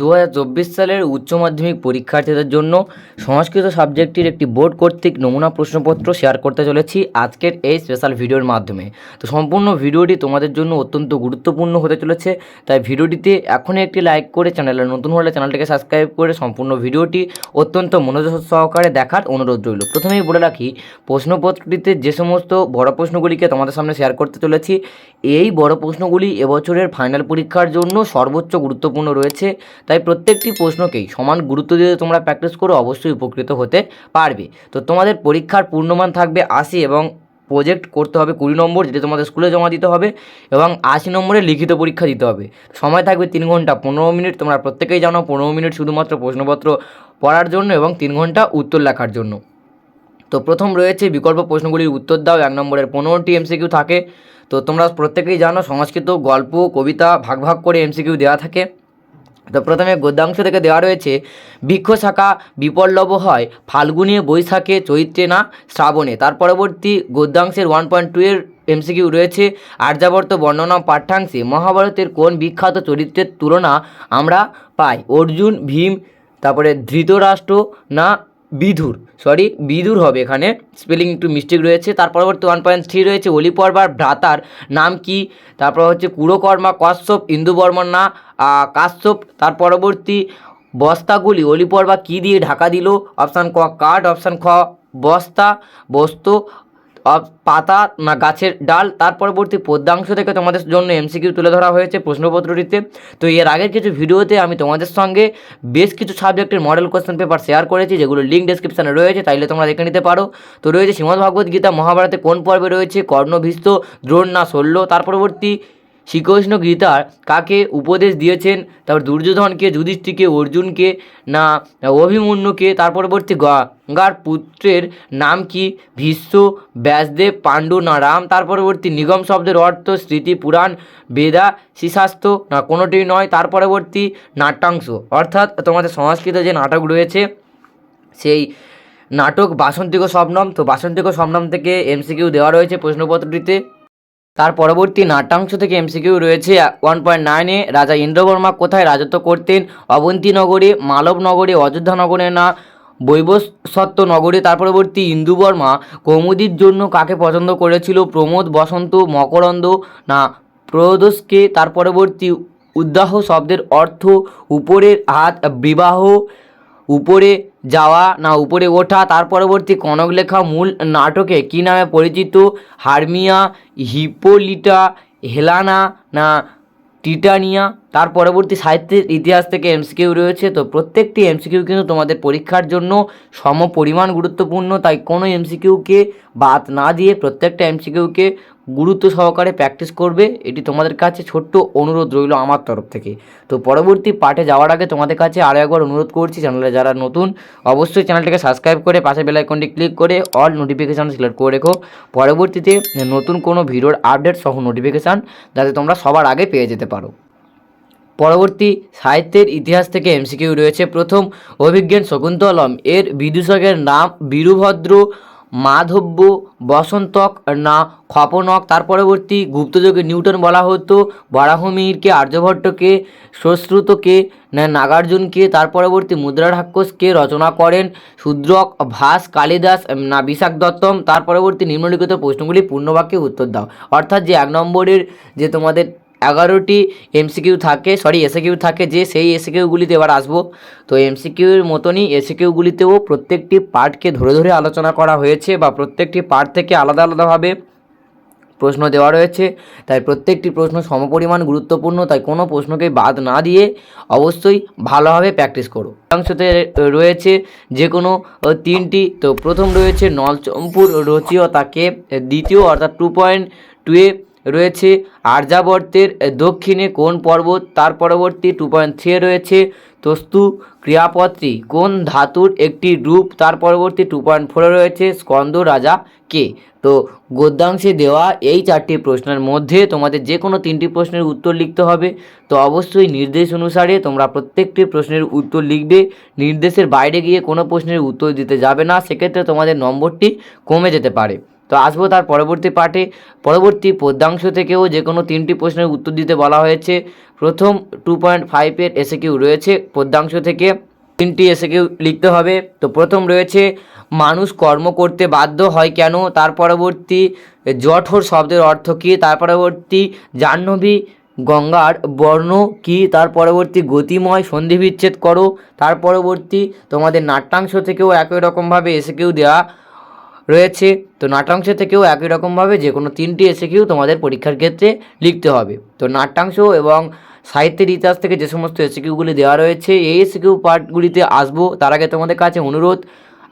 দু হাজার চব্বিশ সালের উচ্চ মাধ্যমিক পরীক্ষার্থীদের জন্য সংস্কৃত সাবজেক্টটির একটি বোর্ড কর্তৃক নমুনা প্রশ্নপত্র শেয়ার করতে চলেছি আজকের এই স্পেশাল ভিডিওর মাধ্যমে। তো সম্পূর্ণ ভিডিওটি তোমাদের জন্য অত্যন্ত গুরুত্বপূর্ণ হতে চলেছে, তাই ভিডিওটিতে এখনই একটি লাইক করে চ্যানেলে নতুন হলে চ্যানেলটিকে সাবস্ক্রাইব করে সম্পূর্ণ ভিডিওটি অত্যন্ত মনোযোগ সহকারে দেখার অনুরোধ রইল। প্রথমেই বলে রাখি, প্রশ্নপত্রটিতে যে সমস্ত বড় প্রশ্নগুলিকে তোমাদের সামনে শেয়ার করতে চলেছি, এই বড় প্রশ্নগুলি এবছরের ফাইনাল পরীক্ষার জন্য সর্বোচ্চ গুরুত্বপূর্ণ রয়েছে। তাই প্রত্যেকটি প্রশ্নকেই সমান গুরুত্ব দিয়ে তোমরা প্র্যাকটিস করে অবশ্যই উপকৃত হতে পারবে। তো তোমাদের পরীক্ষার পূর্ণমান থাকবে আশি এবং প্রজেক্ট করতে হবে কুড়ি নম্বর, যেটি তোমাদের স্কুলে জমা দিতে হবে, এবং আশি নম্বরে লিখিত পরীক্ষা দিতে হবে। সময় থাকবে তিন ঘণ্টা পনেরো মিনিট, তোমরা প্রত্যেকেই জানো পনেরো মিনিট শুধুমাত্র প্রশ্নপত্র পড়ার জন্য এবং তিন ঘণ্টা উত্তর লেখার জন্য। তো প্রথম রয়েছে বিকল্প প্রশ্নগুলির উত্তর দাও, এক নম্বরের পনেরোটি এমসিকিউ থাকে। তো তোমরা প্রত্যেকেই জানো সংস্কৃত, গল্প, কবিতা ভাগ ভাগ করে এমসিকিউ দেওয়া থাকে। তো প্রথমে গদ্যাংশ থেকে দেওয়া রয়েছে বৃক্ষ শাখা বিপল্লব হয়, ফাল্গুনে বৈশাখে চৈত্রে না শ্রাবণে। তার পরবর্তী গদ্যাংশের ওয়ান পয়েন্ট টু এর এমসিকিউ রয়েছে, আর্যাবর্ত বর্ণনা পাঠ্যাংশে মহাভারতের কোন বিখ্যাত চরিত্রের তুলনা আমরা পাই? অর্জুন, ভীম, তারপরে ধৃতরাষ্ট্র না বিধুর? সরি বিদুর হবে এখানে। স্পেলিং একটু মিস্টেক রয়েছে। তার পরবর্তী ওয়ান পয়েন্ট থ্রি রয়েছে। অলিপর্বার ভ্রাতার নাম কি? তারপর হচ্ছে কুরকর্মা কশ্যপ ইন্দুবর্মন না আহ, কাশ্যপ। তার পরবর্তী বস্তাগুলি অলিপর্বা কী দিয়ে ঢাকা দিল? অপশান ক কাঠ অপশান খ বস্তা বস্তু পাতা না গাছের ডাল, তার পরবর্তী পদ্যাংশ থেকে তোমাদের জন্য এমসিকিউ তুলে ধরা হয়েছে প্রশ্নপত্রটিতে। তো এর আগের কিছু ভিডিওতে আমি তোমাদের সঙ্গে বেশ কিছু সাবজেক্টের মডেল কোশ্চেন পেপার শেয়ার করেছি যেগুলো লিঙ্ক ডেসক্রিপশানে রয়েছে তাইলে তোমরা দেখে নিতে পারো। তো রয়েছে শ্রীমদ্ ভাগবত গীতা মহাভারতে কোন পর্বে রয়েছে, কর্ণভীষ্ট, দ্রোণ না শল্য তার পরবর্তী শ্রীকৃষ্ণ গীতার কাকে উপদেশ দিয়েছেন? তারপর দুর্যোধনকে যুধিষ্ঠিকে অর্জুনকে, না অভিমন্যুকে, তার পরবর্তী গঙ্গার পুত্রের নাম কি? ভীষ্ম, ব্যাসদেব, পাণ্ডু, না রাম? তার পরবর্তী নিগম শব্দের অর্থ স্মৃতি, পুরাণ, বেদা, শ্রীশাস্ত্র, না কোনোটিই নয়, তার পরবর্তী নাট্যাংশ। অর্থাৎ তোমাদের সংস্কৃত যে নাটক রয়েছে, সেই নাটক বাসন্তিক স্বপ্নম তো বাসন্তিক স্বপ্নম থেকে এমসিকিউ দেওয়া রয়েছে প্রশ্নপত্রটিতে। তার পরবর্তী নাট্যাংশ থেকে এমসিকিউ রয়েছে ওয়ান পয়েন্ট নাইনে। রাজা ইন্দ্রবর্মা কোথায় রাজত্ব করতেন? অবন্তী নগরে, মালব নগরে, অযোধ্যা নগরে না বৈবসত্ব নগরে? তার পরবর্তী ইন্দুবর্মা কৌমুদির জন্য কাকে পছন্দ করেছিল? প্রমোদ, বসন্ত, মকরন্দ না প্রদোষকে? তার পরবর্তী উদ্দাহ শব্দের অর্থ উপরের হাত, বিবাহ, উপরে যাওয়া, না উপরে ওঠা, তার পরবর্তী কনক লেখা মূল নাটকে কী নামে পরিচিত? হারমিয়া, হিপোলিটা, হেলানা, না টিটানিয়া? তার পরবর্তী সাহিত্যের ইতিহাস থেকে এমসিকিউ রয়েছে। তো প্রত্যেকটি এমসিকিউ কিন্তু তোমাদের পরীক্ষার জন্য সম পরিমাণ গুরুত্বপূর্ণ। তাই কোনো এমসিকিউকে বাদ না দিয়ে প্রত্যেকটা এমসিকিউকে গুরুত্ব সহকারে প্র্যাকটিস করবে। এটি তোমাদের কাছে ছোট্ট অনুরোধ রইল আমার তরফ থেকে। তো পরবর্তী পাঠে যাওয়ার আগে তোমাদের কাছে আরও একবার অনুরোধ করছি, চ্যানেলে যারা নতুন, অবশ্যই চ্যানেলটিকে সাবস্ক্রাইব করে পাশে বেল আইকনটি ক্লিক করে অল নোটিফিকেশান সিলেক্ট করে রেখো। পরবর্তীতে নতুন কোনো ভিডিওর আপডেট সহ নোটিফিকেশান যাতে তোমরা সবার আগে পেয়ে যেতে পারো। পরবর্তী সাহিত্যের ইতিহাস থেকে এমসিকিউ রয়েছে প্রথম অভিজ্ঞান শকুন্তলম এর বিদূষকের নাম বীরভদ্র, মাধব্য, বসন্তক না খপনক। তার পরবর্তী গুপ্তযুগে নিউটন বলা হতো বরাহমিহিরকে আর্যভট্টকে, সুশ্রুতকে নাগার্জুনকে। তার পরবর্তী মুদ্রা রাক্ষসকে রচনা করেন শূদ্রক ভাস কালিদাস না বিশাখ দত্তম। তার পরবর্তী নিম্নলিখিত প্রশ্নগুলি পূর্ণবাক্যে উত্তর দাও। অর্থাৎ যে এক নম্বরের যে তোমাদের এগারোটি এমসিকিউ থাকে সরি এসিকিউ থাকে, যে সেই এসিকিউগুলিতে এবার আসব। তো এমসিকিউর মতনই এসিকিউগুলিতেও প্রত্যেকটি পার্টকে ধরে ধরে আলোচনা করা হয়েছে বা প্রত্যেকটি পার্ট থেকে আলাদা আলাদাভাবে প্রশ্ন দেওয়া রয়েছে। তাই প্রত্যেকটি প্রশ্ন সমপরিমাণ গুরুত্বপূর্ণ, তাই কোনো প্রশ্নকে বাদ না দিয়ে অবশ্যই ভালোভাবে প্র্যাকটিস করো। অংশতে রয়েছে যে কোনো তিনটি, তো প্রথম রয়েছে নলচম্পুর রচিয়তাকে দ্বিতীয় অর্থাৎ টু পয়েন্ট টুয়ে রয়েছে। আর্যাবর্তের দক্ষিণে কোন পর্বত? তার পরবর্তী টু পয়েন্ট থ্রি রয়েছে। তস্তু ক্রিয়াপত্রী কোন ধাতুর একটি রূপ? তার পরবর্তী টু পয়েন্ট ফোরে রয়েছে স্কন্দ রাজা কে? তো গদ্যাংশে দেওয়া এই চারটি প্রশ্নের মধ্যে তোমাদের যে কোনো তিনটি প্রশ্নের উত্তর লিখতে হবে। তো অবশ্যই নির্দেশ অনুসারে তোমরা প্রত্যেকটি প্রশ্নের উত্তর লিখবে। নির্দেশের বাইরে গিয়ে কোনো প্রশ্নের উত্তর দিতে যাবে না। সেক্ষেত্রে তোমাদের নম্বরটি কমে যেতে পারে। তো আসব তার পরবর্তী পার্টে পরবর্তী পদ্যাংশ থেকেও যে কোনো তিনটি প্রশ্নের উত্তর দিতে বলা হয়েছে। প্রথম টু পয়েন্ট ফাইভের এসে কিউ রয়েছে। পদ্যাংশ থেকে তিনটি এসে কিউ লিখতে হবে। তো প্রথম রয়েছে, মানুষ কর্ম করতে বাধ্য হয় কেন? তার পরবর্তী, জঠোর শব্দের অর্থ কী? তার পরবর্তী, জাহ্নবী গঙ্গার বর্ণ কি? তার পরবর্তী, গতিময় সন্ধি বিচ্ছেদ করো? তার পরবর্তী, তোমাদের নাট্যাংশ থেকেও একই রকমভাবে এসে কেউ দেওয়া রয়েছে। তো নাট্যাংশ থেকেও একই রকমভাবে যে কোনো তিনটি এসে কিউ তোমাদের পরীক্ষার ক্ষেত্রে লিখতে হবে। তো নাট্যাংশ এবং সাহিত্যের ইতিহাস থেকে যে সমস্ত এসে দেওয়া রয়েছে, এই এসে কিউ পার্টগুলিতে আসব। তার আগে তোমাদের কাছে অনুরোধ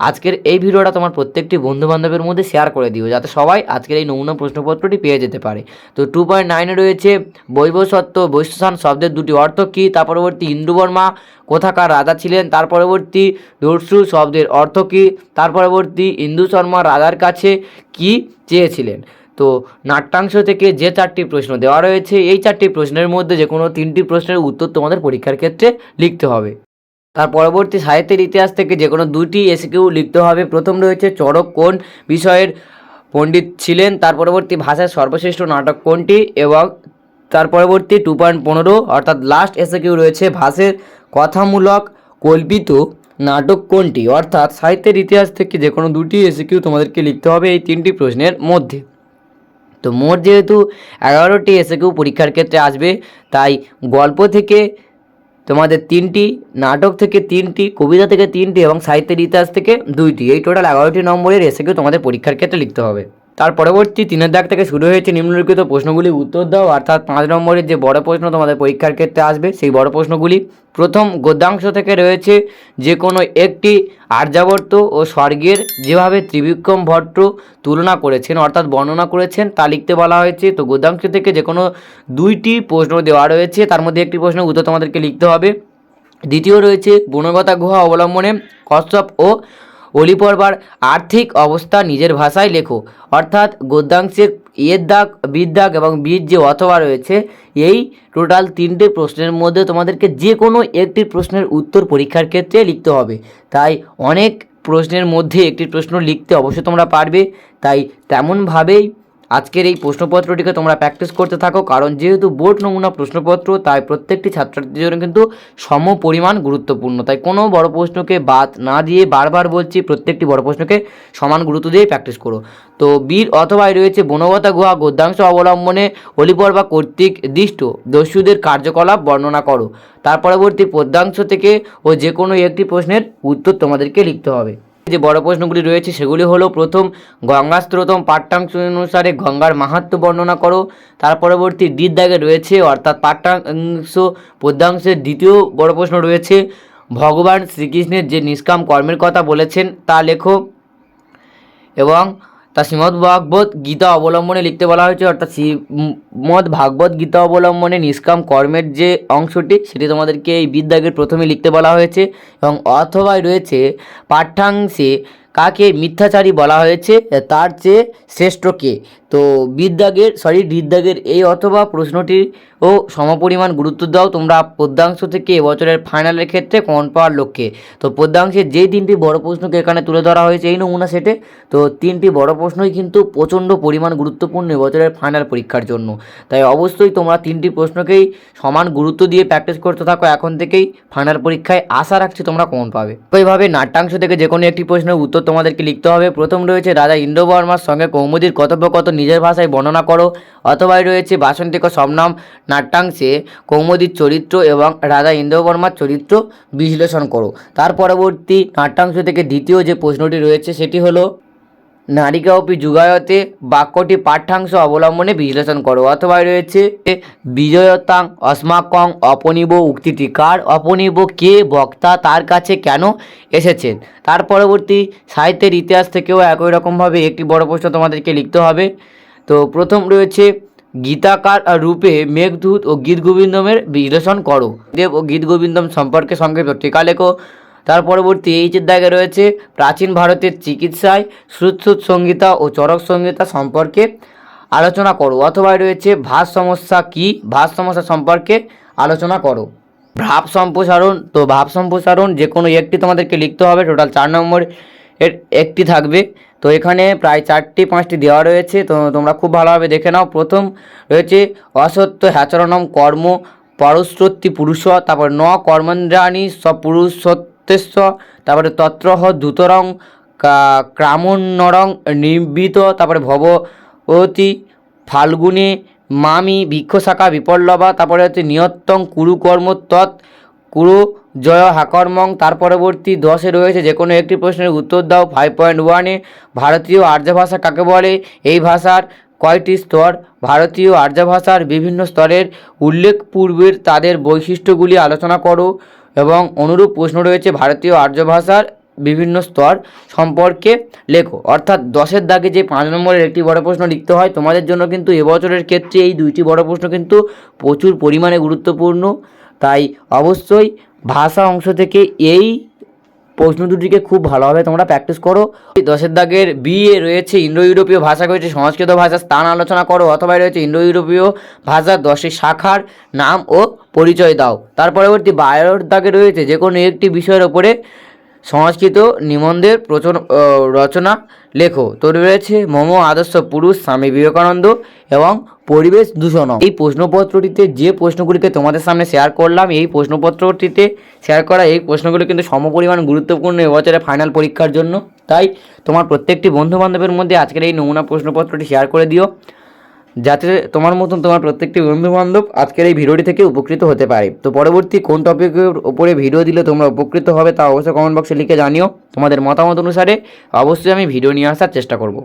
আজকের এই ভিডিওটা তোমার প্রত্যেকটি বন্ধু বান্ধবের মধ্যে শেয়ার করে দিও, যাতে সবাই আজকের এই নমুনা প্রশ্নপত্রটি পেয়ে যেতে পারে। তো টু পয়েন্ট নাইনে রয়েছে বৈবসত্ব বৈশ্যসান শব্দের দুটি অর্থ কী? তার পরবর্তী ইন্দুবর্মা কোথাকার রাজা ছিলেন? তার পরবর্তী দস্যু শব্দের অর্থ কী? তার পরবর্তী ইন্দু শর্মা রাজার কাছে কি চেয়েছিলেন? তো নাট্যাংশ থেকে যে চারটি প্রশ্ন দেওয়া রয়েছে, এই চারটি প্রশ্নের মধ্যে যে কোনো তিনটি প্রশ্নের উত্তর তোমাদের পরীক্ষার ক্ষেত্রে লিখতে হবে। তার পরবর্তী সাহিত্যের ইতিহাস থেকে যে কোনো দুটি এসিকিউ লিখতে হবে। প্রথম রয়েছে চড়ক কোন বিষয়ের পণ্ডিত ছিলেন, তার পরবর্তী ভাষার সর্বশ্রেষ্ঠ নাটক কোনটি এবং তার পরবর্তী টু পয়েন্ট পনেরো অর্থাৎ লাস্ট এসিকিউ রয়েছে। ভাষের কথামূলক কল্পিত নাটক কোনটি? অর্থাৎ সাহিত্যের ইতিহাস থেকে যে কোনো দুটি এসিকিউ তোমাদেরকে লিখতে হবে এই তিনটি প্রশ্নের মধ্যে। তো মোট যেহেতু এগারোটি এসিকিউ পরীক্ষার ক্ষেত্রে আসবে, তাই গল্প থেকে তোমাদের তিনটি নাটক থেকে তিনটি, কবিতা থেকে তিনটি এবং সাহিত্যের ইতিহাস থেকে দুইটি। এই টোটাল এগারোটি নম্বরের এসে তোমাদের পরীক্ষার ক্ষেত্রে লিখতে হবে। তার পরবর্তী তিনের দাগ থেকে শুরু হয়েছে নিম্নলিখিত প্রশ্নগুলি উত্তর দাও, অর্থাৎ পাঁচ নম্বরের যে বড় প্রশ্ন তোমাদের পরীক্ষার ক্ষেত্রে আসবে, সেই বড় প্রশ্নগুলি। প্রথম গদ্যাংশ থেকে রয়েছে যে কোনো একটি আর্যাবর্ত ও স্বর্গের যেভাবে ত্রিবিক্রম ভট্ট তুলনা করেছেন, অর্থাৎ বর্ণনা করেছেন, তা লিখতে বলা হয়েছে। তো গদ্যাংশ থেকে যে কোনো দুইটি প্রশ্ন দেওয়া রয়েছে, তার মধ্যে একটি প্রশ্নের উত্তর তোমাদেরকে লিখতে হবে। দ্বিতীয় রয়েছে বনগতা গুহা অবলম্বনে কশ্যপ ও অলিপর্বার আর্থিক অবস্থা নিজের ভাষায় লেখো। অর্থাৎ গদ্যাংশের এর দাগ, বীর এবং বীর যে অথবা রয়েছে, এই টোটাল তিনটে প্রশ্নের মধ্যে তোমাদেরকে যে কোনো একটি প্রশ্নের উত্তর পরীক্ষার ক্ষেত্রে লিখতে হবে। তাই অনেক প্রশ্নের মধ্যে একটি প্রশ্ন লিখতে অবশ্যই তোমরা পারবে। তাই তেমনভাবেই আজকের এই প্রশ্নপত্রটিকে তোমরা প্র্যাকটিস করতে থাকো, কারণ যেহেতু বোর্ড নমুনা প্রশ্নপত্র, তাই প্রত্যেকটি ছাত্রছাত্রীর জন্য কিন্তু সম পরিমাণ গুরুত্বপূর্ণ। তাই কোনো বড় প্রশ্নকে বাদ না দিয়ে বারবার বলছি, প্রত্যেকটি বড় প্রশ্নকে সমান গুরুত্ব দিয়ে প্র্যাকটিস করো। তো বীর অথবাই রয়েছে বনগতা গুহা, গদ্যাংশ অবলম্বনে অলিপর বা কর্তৃক দৃষ্ট, দস্যুদের কার্যকলাপ বর্ণনা করো। তার পরবর্তী পদ্যাংশ থেকে ও যে কোনো একটি প্রশ্নের উত্তর তোমাদেরকে লিখতে হবে। যে বড় প্রশ্নগুলি রয়েছে সেগুলি হলো, প্রথম, গঙ্গা স্ত্রোতম পাঠ্যাংশ অনুসারে গঙ্গার মাহাত্ম বর্ণনা করো। তার পরবর্তী দ্বিত দাগে রয়েছে, অর্থাৎ পাঠ্যাংশ পদ্যাংশের দ্বিতীয় বড় প্রশ্ন রয়েছে, ভগবান শ্রীকৃষ্ণের যে নিষ্কাম কর্মের কথা বলেছেন তা লেখো। এবং তা শ্রীমদ ভাগবত গীতা অবলম্বনে লিখতে বলা হয়েছে, অর্থাৎ শ্রীমদ ভাগবত গীতা অবলম্বনে নিষ্কাম কর্মের যে অংশটি, সেটি তোমাদেরকে এই বিদ্যাগের প্রথমে লিখতে বলা হয়েছে এবং অথবায় রয়েছে, পাঠ্যাংশে কাকে মিথ্যাচারী বলা হয়েছে, তার চেয়ে শ্রেষ্ঠ কে? তো বিদ্যাগের সরি বিদ্যাগের এই অথবা প্রশ্নটি ও সমপরিমাণ গুরুত্ব দাও তোমরা পদ্যাংশ থেকে এবছরের ফাইনালের ক্ষেত্রে কমন পাওয়ার লক্ষ্যে। তো পদ্যাংশের যেই তিনটি বড় প্রশ্নকে এখানে তুলে ধরা হয়েছে, এই নমুনা সেটে তো তিনটি বড় প্রশ্নই কিন্তু প্রচণ্ড পরিমাণ গুরুত্বপূর্ণ এবছরের ফাইনাল পরীক্ষার জন্য। তাই অবশ্যই তোমরা তিনটি প্রশ্নকেই সমান গুরুত্ব দিয়ে প্র্যাকটিস করতে থাকো, এখন থেকেই ফাইনাল পরীক্ষায় আশা রাখছি তোমরা কমন পাবে। তো এইভাবে নাট্যাংশ থেকে যে কোনো একটি প্রশ্নের উত্তর তোমাদেরকে লিখতে হবে। প্রথম রয়েছে রাজা ইন্দ্রবর্মার সঙ্গে কৌমুদীর কথোপকথন নিজের ভাষায় বর্ণনা করো। অথবাই রয়েছে বাসন্তিক সবনাম নাট্যাংশে কৌমদির চরিত্র এবং রাজা ইন্দ্রবর্মার চরিত্র বিশ্লেষণ করো। তার পরবর্তী নাট্যাংশ থেকে দ্বিতীয় যে প্রশ্নটি রয়েছে সেটি হলো নারিকা অপি যুগায়তে বাক্যটি পাঠ্যাংশ অবলম্বনে বিশ্লেষণ করো। অথবা রয়েছে বিজয়তাং অস্মাকং অপনিব উক্তিটি। কার অপনিব? কে বক্তা? তার কাছে কেন এসেছেন? তার পরবর্তী সাহিত্যের ইতিহাস থেকেও একই রকমভাবে একটি বড় প্রশ্ন তোমাদেরকে লিখতে হবে। তো প্রথম রয়েছে, গীতাকার রূপে মেঘদূত ও গীত গোবিন্দমের বিশ্লেষণ করো। দেব ও গীত গোবিন্দম সম্পর্কে সংক্ষেপ টিকা লেখো। তার পরবর্তী এইচের দাগে রয়েছে প্রাচীন ভারতের চিকিৎসায় শ্রুতশ্রুত সংহিতা ও চরক সংহিতা সম্পর্কে আলোচনা করো, অথবা রয়েছে ভাষ সমস্যা কি ভাষ সমস্যা সম্পর্কে আলোচনা করো। ভাব সম্প্রসারণ, তো ভাব সম্প্রসারণ যে কোনো একটি তোমাদেরকে লিখতে হবে টোটাল চার নম্বর এর একটি থাকবে। তো এখানে প্রায় চারটি, পাঁচটি দেওয়া রয়েছে, তো তোমরা খুব ভালোভাবে দেখে নাও। প্রথম রয়েছে অসত্য হ্যাচরণম কর্ম পরশ্রত্তি পুরুষ তারপর ন কর্মেন্দ্রাণী সব পুরুষত্বেস্ব তারপরে তত্রহ দ্যুতরং কা- ক্রামোন্নরং নির্বিত তারপরে ভবতী ফাল্গুনে মামি বৃক্ষশাখা বিপল্লবা, তারপরে হচ্ছে নিয়ত্তং কুরুকর্ম তৎ কুরু জয় হাকর্মং, তার পরবর্তী দশে রয়েছে যে কোনো একটি প্রশ্নের উত্তর দাও ফাইভ পয়েন্ট ওয়ানে ভারতীয় আর্য ভাষা কাকে বলে? এই ভাষার কয়টি স্তর? ভারতীয় আর্য ভাষার বিভিন্ন স্তরের উল্লেখ পূর্বের তাদের বৈশিষ্ট্যগুলি আলোচনা করো। এবং অনুরূপ প্রশ্ন রয়েছে ভারতীয় আর্য ভাষার বিভিন্ন স্তর সম্পর্কে লেখো। অর্থাৎ দশের দাগে যে পাঁচ নম্বরের একটি বড় প্রশ্ন লিখতে হয়, তোমাদের জন্য কিন্তু এবছরের ক্ষেত্রে এই দুইটি বড় প্রশ্ন কিন্তু প্রচুর পরিমাণে গুরুত্বপূর্ণ। তাই অবশ্যই ভাষা অংশ থেকে এই প্রশ্ন দুটিকে খুব ভালোভাবে তোমরা প্র্যাকটিস করো। দশের দাগের বিয়ে রয়েছে ইন্ডো ইউরোপীয় ভাষা রয়েছে সংস্কৃত ভাষার স্থান আলোচনা করো অথবা রয়েছে ইন্ডো ইউরোপীয় ভাষার দশটি শাখার নাম ও পরিচয় দাও। তার পরবর্তী বায়োর দাগে রয়েছে যে কোনো একটি বিষয়ের ওপরে সংস্কৃত নিবন্ধের প্রচন আহ, রচনা লেখো। তো রয়েছে মম আদর্শ পুরুষ স্বামী বিবেকানন্দ এবং পরিবেশ দূষণ। এই প্রশ্নপত্রটিতে যে প্রশ্নগুলিকে তোমাদের সামনে শেয়ার করলাম এই প্রশ্নপত্রটিতে শেয়ার করা এই প্রশ্নগুলি কিন্তু সমপরিমাণ গুরুত্বপূর্ণ এবছরের ফাইনাল পরীক্ষার জন্য। তাই তোমার প্রত্যেকটি বন্ধু বান্ধবের মধ্যে আজকের এই নমুনা প্রশ্নপত্রটি শেয়ার করে দিও। যাতে তোমার মতন তোমার প্রত্যেকটি বন্ধুবান্ধব আজকের এই ভিডিওটি থেকে উপকৃত হতে পারে। তো পরবর্তী কোন টপিকের উপরে ভিডিও দিলে তোমরা উপকৃত হবে তা অবশ্যই কমেন্ট বক্সে লিখে জানিও। তোমাদের মতামত অনুসারে অবশ্যই আমি ভিডিও নিয়ে আসার চেষ্টা করব।